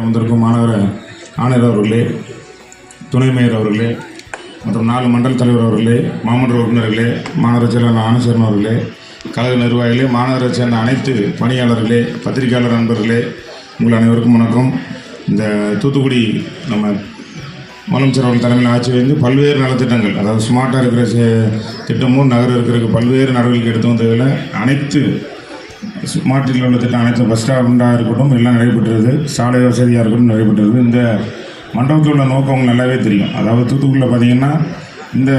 வந்திருக்கும் மாநகர ஆணையர் அவர்களே துணை மேயர் அவர்களே மற்றும் நாலு மண்டல தலைவர் அவர்களே மாமன்ற உறுப்பினர்களே மாநகர செயலாளர் ஆனசரன் அவர்களே கழக நிர்வாகிகளே மாநகரை சேர்ந்த அனைத்து பணியாளர்களே பத்திரிகையாளர் நண்பர்களே உங்கள் அனைவருக்கும் வணக்கம். இந்த தூத்துக்குடி நம்ம முதலமைச்சர் அவர்கள் தலைமையில் ஆட்சி வந்து பல்வேறு நலத்திட்டங்கள் அதாவது ஸ்மார்ட்டாக இருக்கிற திட்டமும் நகரம் இருக்கிற பல்வேறு நடவடிக்கை எடுத்து வந்ததில் அனைத்து மாற்றில் உள்ள திட்டம் அனைத்து பஸ் ஸ்டாண்டாக இருக்கட்டும் எல்லாம் நடைபெற்றது சாலை வசதியாக இருக்கட்டும் நடைபெற்றது. இந்த மண்டபத்தில் உள்ள நோக்கம் நல்லாவே தெரியும். அதாவது தூத்துக்குடியில் பார்த்தீங்கன்னா இந்த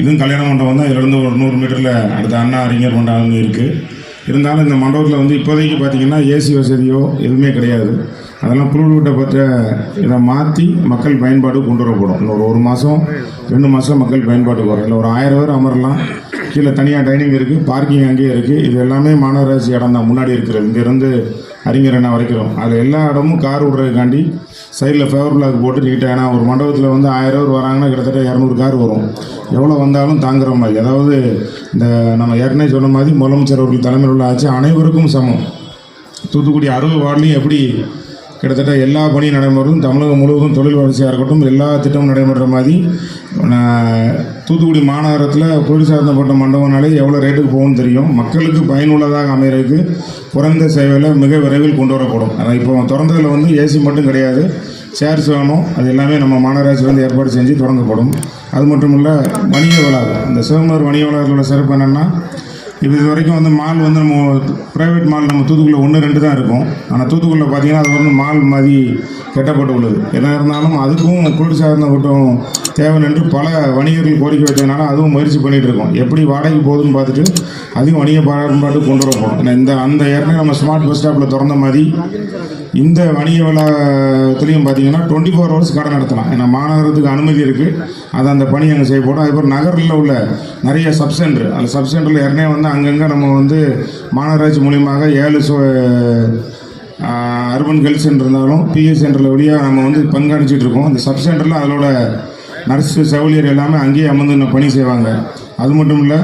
இதுவும் கல்யாண மண்டபம் தான். இதுலேருந்து ஒரு நூறு மீட்டரில் அடுத்த அண்ணா அறிஞர் மண்டபம் இருக்குது இருந்தாலும் இந்த மண்டபத்தில் வந்து இப்போதைக்கு பார்த்தீங்கன்னா ஏசி வசதியோ எதுவுமே கிடையாது. அதெல்லாம் புல்வெட்டை பற்ற இதை மாற்றி மக்கள் பயன்பாடு கொண்டு வரப்படும். இன்னொரு ஒரு மாதம் ரெண்டு மாதம் மக்கள் பயன்பாட்டுக்கு வரும். இல்லை ஒரு ஆயிரம் பேர் அமரலாம். கீழே தனியாக டைனிங் இருக்குது பார்க்கிங் அங்கேயே இருக்குது இது எல்லாமே மாநகராட்சி இடம் தான். முன்னாடி இருக்கிறது இங்கேருந்து அறிஞர் அண்ணா வரைக்கும். அதில் எல்லா இடமும் கார் விடுறதுக்காண்டி சைடில் ஃபேவர் பிளாக் போட்டு நீட்டாக ஏன்னா ஒரு மண்டபத்தில் வந்து ஆயிரம் பேர் வராங்கன்னா கிட்டத்தட்ட இரநூறு கார் வரும். எவ்வளோ வந்தாலும் தாங்குற மாதிரி. அதாவது இந்த நம்ம ஏற்கனவே சொன்ன மாதிரி முதலமைச்சர் அவர்கள் தலைமையில் உள்ள ஆட்சி அனைவருக்கும் சமம். தூத்துக்குடி அறுபது வார்டுலையும் எப்படி கிட்டத்தட்ட எல்லா பணியும் நடைமுறையும் தமிழகம் முழுவதும் தொழில் வளர்ச்சியாக இருக்கட்டும் எல்லா திட்டமும் நடைபெற மாதிரி. தூத்துக்குடி மாநகரத்தில் தொழில் சார்ந்தப்பட்ட மண்டபம்னாலே எவ்வளோ ரேட்டுக்கு போகும்னு தெரியும். மக்களுக்கு பயனுள்ளதாக அமைகிறதுக்கு குறைந்த சேவையில் மிக விரைவில் கொண்டு வரப்படும். ஆனால் இப்போ திறந்ததில் வந்து ஏசி மட்டும் கிடையாது. சேர்ஸ் வேணும் அது எல்லாமே நம்ம மாநகராட்சி வந்து ஏற்பாடு செஞ்சு தொடங்கப்படும். அது மட்டும் இல்லை வணிக வளாகம். இந்த சிவமர் வணிக வளாகத்தோட சிறப்பு என்னென்னா இப்போ இது வரைக்கும் வந்து மால் வந்து நம்ம ப்ரைவேட் மால் நம்ம தூத்துக்குள்ளே ஒன்று ரெண்டு தான் இருக்கும். ஆனால் தூத்துக்குள்ளே பார்த்தீங்கன்னா அது வந்து மால் மாதிரி கட்டப்பட்டு உள்ளது என்ன இருந்தாலும் அதுக்கும் குளிர்சாதன கூட்டம் தேவை என்று பல வணிகர்கள் கோரிக்கை வைத்ததுனால அதுவும் முயற்சி பண்ணிகிட்டு இருக்கோம். எப்படி வாடகை போகுதுன்னு பார்த்துட்டு அதிகம் வணிக பாரம்பாட்டு கொண்டு வர போகிறோம் இந்த அந்த ஏற்கனவே நம்ம ஸ்மார்ட் பஸ் ஸ்டாப்பில் திறந்த மாதிரி இந்த வணிக வளாகத்துலேயும் பார்த்தீங்கன்னா டுவெண்ட்டி ஃபோர் ஹவர்ஸ் கடை நடத்தலாம். ஏன்னா மாநகரத்துக்கு அனுமதி இருக்குது அது அந்த பணி அங்கே செய்யப்படும் அதுக்கப்புறம் நகரில் உள்ள நிறைய சப் சென்டர் அந்த சப் சென்டரில் ஏற்கனவே வந்து அங்கங்கே நம்ம வந்து மாநகராட்சி மூலியமாக ஏழு சோ அர்பன் ஹெல்த் சென்டர் இருந்தாலும் பிஎஸ் சென்டரில் வழியாக நம்ம வந்து கண்காணிச்சிட்டு இருக்கோம். அந்த சப் சென்டரில் அதோட நர்ஸு செவிலியர் எல்லாமே அங்கேயே அமர்ந்து இன்னும் பணி செய்வாங்க. அது மட்டும் இல்லை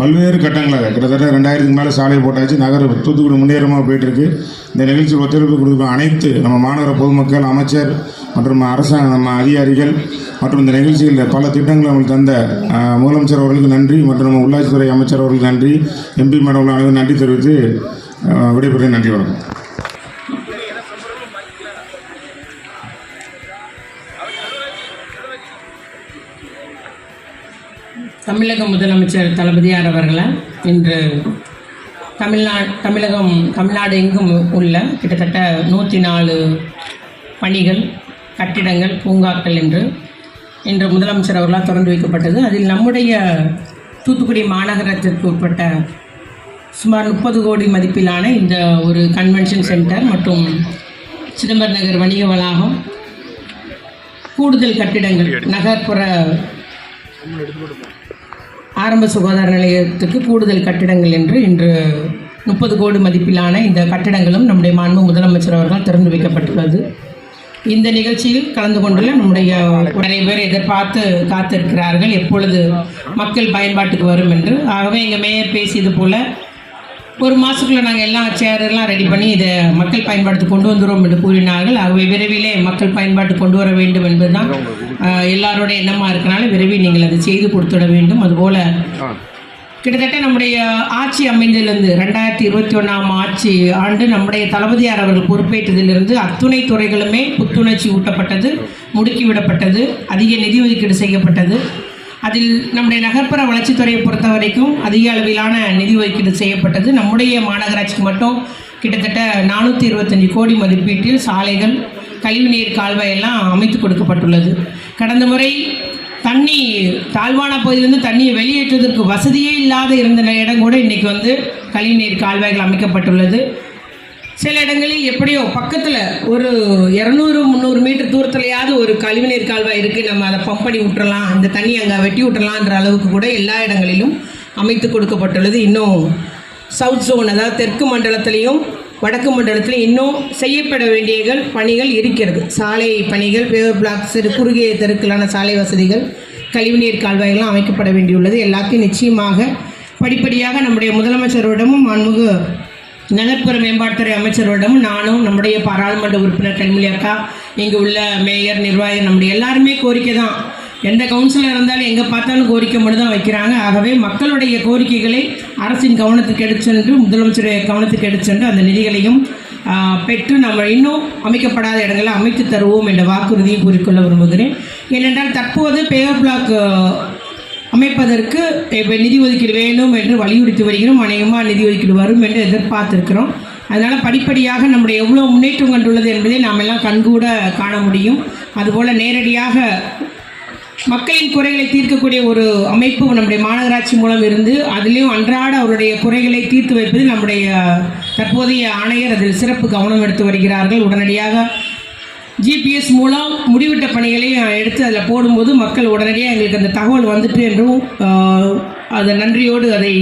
பல்வேறு கட்டங்களாக கிட்டத்தட்ட ரெண்டாயிரத்துக்கு மேலே சாலை போட்டாச்சு. நகர் தூத்துக்குடி முன்னேறமாக போயிட்டுருக்கு. இந்த நிகழ்ச்சியில் ஒத்துழைப்பு கொடுக்கும் அனைத்து நம்ம மாநகர பொதுமக்கள் அமைச்சர் மற்றும் அரசாங்க நம்ம அதிகாரிகள் மற்றும் இந்த நிகழ்ச்சிகளில் பல திட்டங்களை அவங்களுக்கு தந்த முதலமைச்சர் அவர்களுக்கு நன்றி மற்றும் நம்ம உள்ளாட்சித்துறை அமைச்சர் அவர்களுக்கு நன்றி. எம்பி மேடம் அவர்களுக்கு நன்றி தெரிவித்து விடைபெறுகிறேன். நன்றி வணக்கம். தமிழக முதலமைச்சர் தளபதியார் அவர்களால் இன்று தமிழ்நாடு தமிழகம் தமிழ்நாடு எங்கும் உள்ள கிட்டத்தட்ட நூற்றி நாலு பணிகள் கட்டிடங்கள் பூங்காக்கள் என்று இன்று முதலமைச்சர் அவர்களால் திறந்து வைக்கப்பட்டது. அதில் நம்முடைய தூத்துக்குடி மாநகரத்திற்கு உட்பட்ட சுமார் முப்பது கோடி மதிப்பிலான இந்த ஒரு கன்வென்ஷன் சென்டர் மற்றும் சிதம்பரம் நகர் வணிக வளாகம் கூடுதல் கட்டிடங்கள் நகர்ப்புற ஆரம்ப சுகாதார நிலையத்துக்கு கூடுதல் கட்டிடங்கள் என்று இன்று முப்பது கோடி மதிப்பிலான இந்த கட்டிடங்களும் நம்முடைய மாண்பு முதலமைச்சர் அவர்கள் திறந்து வைக்கப்பட்டுள்ளது. இந்த நிகழ்ச்சியில் கலந்து கொண்டுள்ள நம்முடைய நிறைய பேர் எதிர்பார்த்து காத்திருக்கிறார்கள். எப்பொழுது மக்கள் பயன்பாட்டுக்கு வரும் என்று. ஆகவே எங்கள் மேயர் பேசியது போல ஒரு மாதத்துக்குள்ள நாங்கள் எல்லாம் சேர் எல்லாம் ரெடி பண்ணி இதை மக்கள் பயன்பாட்டுக்கு கொண்டு வந்துடுவோம் என்று கூறினார்கள். ஆகவே விரைவிலே மக்கள் பயன்பாட்டு கொண்டு வர வேண்டும் என்பதுதான் எல்லாரோட எண்ணமாக இருக்கனால விரைவில் நீங்கள் அதை செய்து கொடுத்துட வேண்டும். அதுபோல கிட்டத்தட்ட நம்முடைய ஆட்சி அமைந்ததிலிருந்து ரெண்டாயிரத்தி இருபத்தி ஒன்றாம் ஆட்சி ஆண்டு நம்முடைய தளபதியார் அவர்கள் பொறுப்பேற்றதிலிருந்து அத்துணை துறைகளுமே புத்துணர்ச்சி ஊட்டப்பட்டது முடுக்கிவிடப்பட்டது அதிக நிதி ஒதுக்கீடு செய்யப்பட்டது. அதில் நம்முடைய நகர்ப்புற வளர்ச்சித்துறையை பொறுத்த வரைக்கும் அதிக அளவிலான நிதி ஒதுக்கீடு செய்யப்பட்டது. நம்முடைய மாநகராட்சிக்கு மட்டும் கிட்டத்தட்ட நானூற்றி இருபத்தஞ்சி கோடி மதிப்பீட்டில் சாலைகள் கழிவுநீர் கால்வாய் எல்லாம் அமைத்து கொடுக்கப்பட்டுள்ளது. கடந்த முறை தண்ணி தாழ்வான பகுதியிலிருந்து தண்ணியை வெளியேற்றுவதற்கு வசதியே இல்லாத இருந்த இடம் கூட இன்றைக்கி வந்து கழிவுநீர் கால்வாய்கள் அமைக்கப்பட்டுள்ளது. சில இடங்களில் எப்படியோ பக்கத்தில் ஒரு இரநூறு முந்நூறு மீட்டர் தூரத்துலையாவது ஒரு கழிவுநீர் கால்வாய் இருக்குது நம்ம அதை பம்ப் பண்ணி விட்டுறலாம். அந்த தண்ணி அங்கே வெட்டி விட்டுறலான்ற அளவுக்கு கூட எல்லா இடங்களிலும் அமைத்து கொடுக்கப்பட்டுள்ளது. இன்னும் சவுத் ஜோன் அதாவது தெற்கு மண்டலத்திலையும் வடக்கு மண்டலத்திலையும் இன்னும் செய்யப்பட வேண்டியகள் பணிகள் இருக்கிறது. சாலை பணிகள் பேவர் பிளாக் சிறு குறுகிய தெருக்களான சாலை வசதிகள் கழிவுநீர் கால்வாய்கள்லாம் அமைக்கப்பட வேண்டியுள்ளது. எல்லாத்தையும் நிச்சயமாக படிப்படியாக நம்முடைய முதலமைச்சரிடமும் மாண்புமிகு நகர்ப்புற மேம்பாட்டுத்துறை அமைச்சரோடும் நானும் நம்முடைய பாராளுமன்ற உறுப்பினர் கனிமொழி அக்கா இங்கே உள்ள மேயர் நிர்வாகி நம்முடைய எல்லாருமே கோரிக்கை தான். எந்த கவுன்சிலர் இருந்தாலும் எங்கே பார்த்தாலும் கோரிக்கை மட்டும் தான் வைக்கிறாங்க. ஆகவே மக்களுடைய கோரிக்கைகளை அரசின் கவனத்துக்கு எடுச்சென்று முதலமைச்சருடைய கவனத்துக்கு எடுச்சென்று அந்த நிதிகளையும் பெற்று நம்ம இன்னும் அமைக்கப்படாத இடங்களை அமைத்து தருவோம் என்ற வாக்குறுதியை கூறிக்கொள்ள விரும்புகிறேன். ஏனென்றால் தற்போது பேவர் பிளாக் அமைப்பதற்கு இப்போ நிதி ஒதுக்கீடு வேண்டும் என்று வலியுறுத்தி வருகிறோம். அநேகமாக நிதி ஒதுக்கீடு வரும் என்று எதிர்பார்த்திருக்கிறோம். அதனால் படிப்படியாக நம்முடைய எவ்வளோ முன்னேற்றம் கண்டுள்ளது என்பதை நாம் எல்லாம் கண்கூட காண முடியும். அதுபோல் நேரடியாக மக்களின் குறைகளை தீர்க்கக்கூடிய ஒரு அமைப்பு நம்முடைய மாநகராட்சி மூலம் இருந்து அதிலையும் அன்றாட அவருடைய குறைகளை தீர்த்து வைப்பதில் நம்முடைய தற்போதைய ஆணையர் அதில் சிறப்பு கவனம் எடுத்து வருகிறார்கள். உடனடியாக ஜிபிஎஸ் மூலம் முடிவிட்ட பணிகளை எடுத்து அதில் போடும்போது மக்கள் உடனடியாக எங்களுக்கு அந்த தகவல் வந்துட்டு என்றும் அதை நன்றியோடு அதை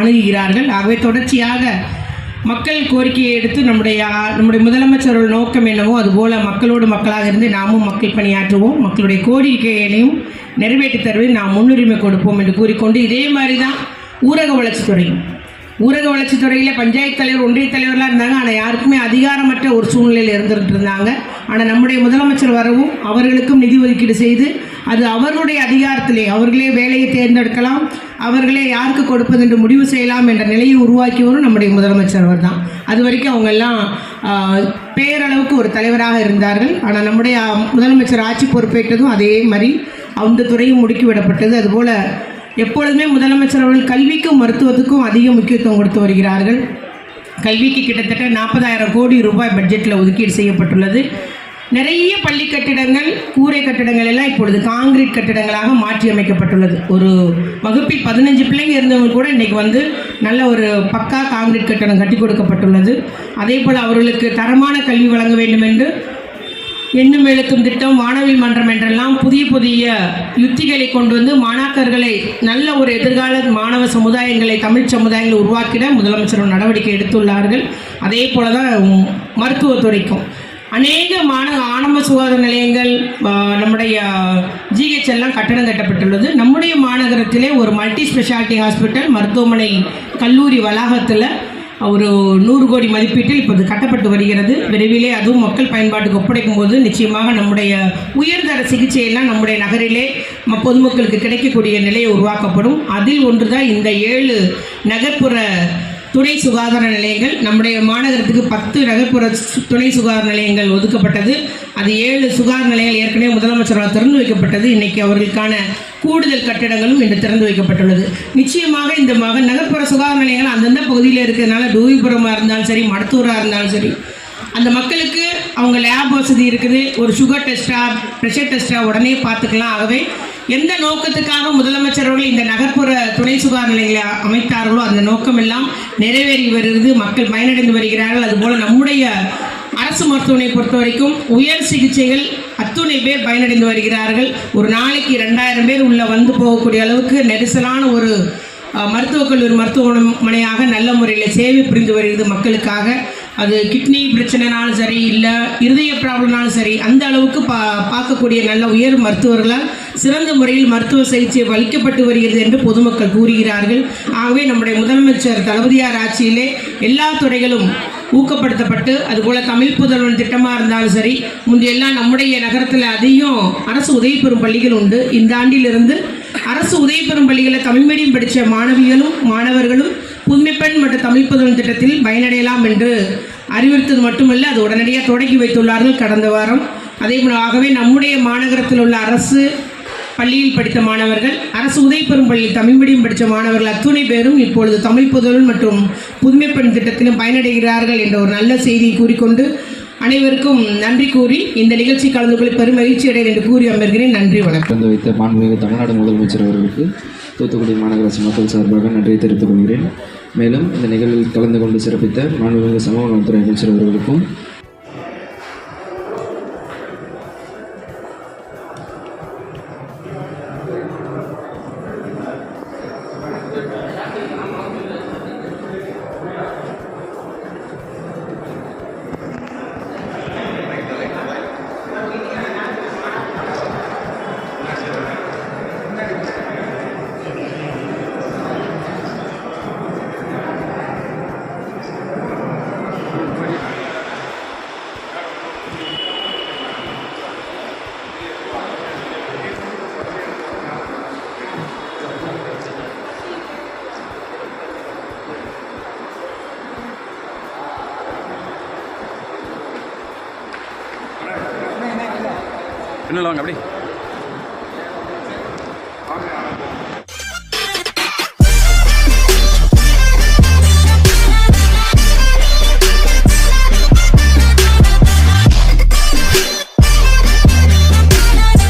அணுகுகிறார்கள். ஆகவே தொடர்ச்சியாக மக்கள் கோரிக்கையை எடுத்து நம்முடைய நம்முடைய முதலமைச்சரோட நோக்கம் என்னவோ அதுபோல மக்களோடு மக்களாக இருந்து நாமும் மக்கள் பணியாற்றுவோம். மக்களுடைய கோரிக்கைகளையும் நிறைவேற்றி தருவதை நாம் முன்னுரிமை கொடுப்போம் என்று கூறிக்கொண்டு இதே மாதிரி தான் ஊரக வளர்ச்சித்துறையும். ஊரக வளர்ச்சித்துறையில் பஞ்சாயத்து தலைவர் ஒன்றிய தலைவர்லாம் இருந்தாங்க. ஆனால் யாருக்குமே அதிகாரமற்ற ஒரு சூழ்நிலையில் இருந்துகிட்டு இருந்தாங்க. ஆனால் நம்முடைய முதலமைச்சர் வரவும் அவர்களுக்கும் நிதி ஒதுக்கீடு செய்து அது அவர்களுடைய அதிகாரத்திலே அவர்களே வேலையை தேர்ந்தெடுக்கலாம் அவர்களே யாருக்கு கொடுப்பது என்று முடிவு செய்யலாம் என்ற நிலையை உருவாக்கியவரும் நம்முடைய முதலமைச்சர் அவர் தான் அது வரைக்கும் அவங்க எல்லாம் பேரளவுக்கு ஒரு தலைவராக இருந்தார்கள். ஆனால் நம்முடைய முதலமைச்சர் ஆட்சி பொறுப்பேற்றதும் அதே மாதிரி அந்த துறையும் முடுக்கிவிடப்பட்டது அதுபோல் எப்பொழுதுமே முதலமைச்சர் அவர்கள் கல்விக்கும் மருத்துவத்துக்கும் அதிக முக்கியத்துவம் கொடுத்து வருகிறார்கள். கல்விக்கு கிட்டத்தட்ட நாற்பதாயிரம் கோடி ரூபாய் பட்ஜெட்டில் ஒதுக்கீடு செய்யப்பட்டுள்ளது. நிறைய பள்ளி கட்டிடங்கள் கூரை கட்டிடங்கள் எல்லாம் இப்பொழுது காங்கிரீட் கட்டிடங்களாக மாற்றி அமைக்கப்பட்டுள்ளது. ஒரு வகுப்பில் பதினஞ்சு பிள்ளைங்க இருந்தவங்க கூட இன்றைக்கி வந்து நல்ல ஒரு பக்கா காங்கிரீட் கட்டடம் கட்டி கொடுக்கப்பட்டுள்ளது. அதே போல் அவர்களுக்கு தரமான கல்வி வழங்க வேண்டும் என்று எண்ணும் எழுத்தும் திட்டம் வானவில் மன்றம் என்றெல்லாம் புதிய புதிய யுத்திகளை கொண்டு வந்து மாணாக்கர்களை நல்ல ஒரு எதிர்கால மாணவ சமுதாயங்களை தமிழ் சமுதாயங்களை உருவாக்கிட முதலமைச்சர் நடவடிக்கை எடுத்துள்ளார்கள். அதே போல தான் மருத்துவத்துறைக்கும். அநேக மாணவ ஆரம்ப சுகாதார நிலையங்கள் நம்முடைய ஜிஹெச் எல்லாம் கட்டடம் கட்டப்பட்டுள்ளது. நம்முடைய மாநகரத்திலே ஒரு மல்டி ஸ்பெஷாலிட்டி ஹாஸ்பிட்டல் மருத்துவமனை கல்லூரி வளாகத்தில் ஒரு நூறு கோடி மதிப்பீட்டில் இப்போது கட்டப்பட்டு வருகிறது. விரைவிலே அதுவும் மக்கள் பயன்பாட்டுக்கு ஒப்படைக்கும் போது நிச்சயமாக நம்முடைய உயர்தர சிகிச்சையெல்லாம் நம்முடைய நகரிலே ம- பொதுமக்களுக்கு கிடைக்கக்கூடிய நிலையை உருவாக்கப்படும். அதில் ஒன்றுதான் இந்த ஏழு நகர்ப்புற துணை சுகாதார நிலையங்கள் நம்முடைய மாநகரத்துக்கு பத்து நகர்ப்புற சு- துணை சுகாதார நிலையங்கள் ஒதுக்கப்பட்டது. அது ஏழு சுகாதார நிலையங்கள் ஏற்கனவே முதலமைச்சரால் திறந்து வைக்கப்பட்டது. இன்னைக்கு அவர்களுக்கான கூடுதல் கட்டிடங்களும் இன்று திறந்து வைக்கப்பட்டுள்ளது. நிச்சயமாக இந்த மக நகர்ப்புற சுகாதார நிலையங்கள் அந்தந்த பகுதியில் இருக்கிறதுனால டூவிபுரமாக இருந்தாலும் சரி மருத்துவராக இருந்தாலும் சரி அந்த மக்களுக்கு அவங்க லேப் வசதி இருக்குது. ஒரு சுகர் டெஸ்ட்டாக ப்ரெஷர் டெஸ்ட்டாக உடனே பார்த்துக்கலாம். ஆகவே எந்த நோக்கத்துக்காக முதலமைச்சர் அவர்கள் இந்த நகர்ப்புற துணை சுகாதார நிலையங்களை அமைத்தார்களோ அந்த நோக்கம் எல்லாம் நிறைவேறி வருகிறது மக்கள் பயனடைந்து வருகிறார்கள். அதுபோல் நம்முடைய அரசு மருத்துவமனை பொறுத்த வரைக்கும் உயர் சிகிச்சைகள் அத்துணை பேர் பயனடைந்து வருகிறார்கள். ஒரு நாளைக்கு ரெண்டாயிரம் பேர் உள்ள வந்து போகக்கூடிய அளவுக்கு நெரிசலான ஒரு மருத்துவக் கல்லூரி மருத்துவமனையாக நல்ல முறையில் சேவை புரிந்து வருகிறது மக்களுக்காக. அது கிட்னி பிரச்சனைனாலும் சரி இல்லை இருதய ப்ராப்ளம்னாலும் சரி அந்த அளவுக்கு பா பார்க்கக்கூடிய நல்ல உயர் மருத்துவர்களால் சிறந்த முறையில் மருத்துவ சிகிச்சை அளிக்கப்பட்டு வருகிறது என்று பொதுமக்கள் கூறுகிறார்கள். ஆகவே நம்முடைய முதலமைச்சர் தளபதியார் ஆட்சியிலே எல்லா துறைகளும் ஊக்கப்படுத்தப்பட்டு அதுபோல் தமிழ் புதல்வன் திட்டமாக இருந்தாலும் சரி முந்தையெல்லாம் நம்முடைய நகரத்தில் அதிகம் அரசு உதவி பெறும் பள்ளிகள் உண்டு. இந்த ஆண்டிலிருந்து அரசு உதவி பெறும் பள்ளிகளில் தமிழ் மீடியம் படித்த மாணவிகளும் மாணவர்களும் புதுமைப்பெண் மற்றும் தமிழ் புதல்வன் திட்டத்தில் பயனடையலாம் என்று அறிவுறுத்தது மட்டுமல்ல அது உடனடியாக தொடங்கி வைத்துள்ளார்கள் கடந்த வாரம். அதே போல ஆகவே நம்முடைய மாநகரத்தில் உள்ள அரசு பள்ளியில் படித்த மாணவர்கள் அரசு உதவி பெறும் பள்ளியில் தமிழ் மீடியம் படித்த மாணவர்கள் அத்துணை பேரும் இப்பொழுது தமிழ் புதல் மற்றும் புதுமை பெண் திட்டத்திலும் பயனடைகிறார்கள் என்ற ஒரு நல்ல செய்தியை கூறிக்கொண்டு அனைவருக்கும் நன்றி கூறி இந்த நிகழ்ச்சி கலந்து கொள்ள பெரும் மகிழ்ச்சி அடைகிறேன் என்று கூறி அமர்கிறேன். நன்றி வணக்கம். வந்து வைத்த மாண்புமிகு தமிழ்நாடு முதலமைச்சர் அவர்களுக்கு தூத்துக்குடி மாநகராட்சி மக்கள் சார்பாக நன்றியை தெரிவித்துக் கொள்கிறேன். மேலும் இந்த நிகழ்வில் கலந்து கொண்டு சிறப்பித்த மாண்புமிகு சமூக நலத்துறை அமைச்சர் அவர்களுக்கும் பின்னால் வாங்க அப்படி.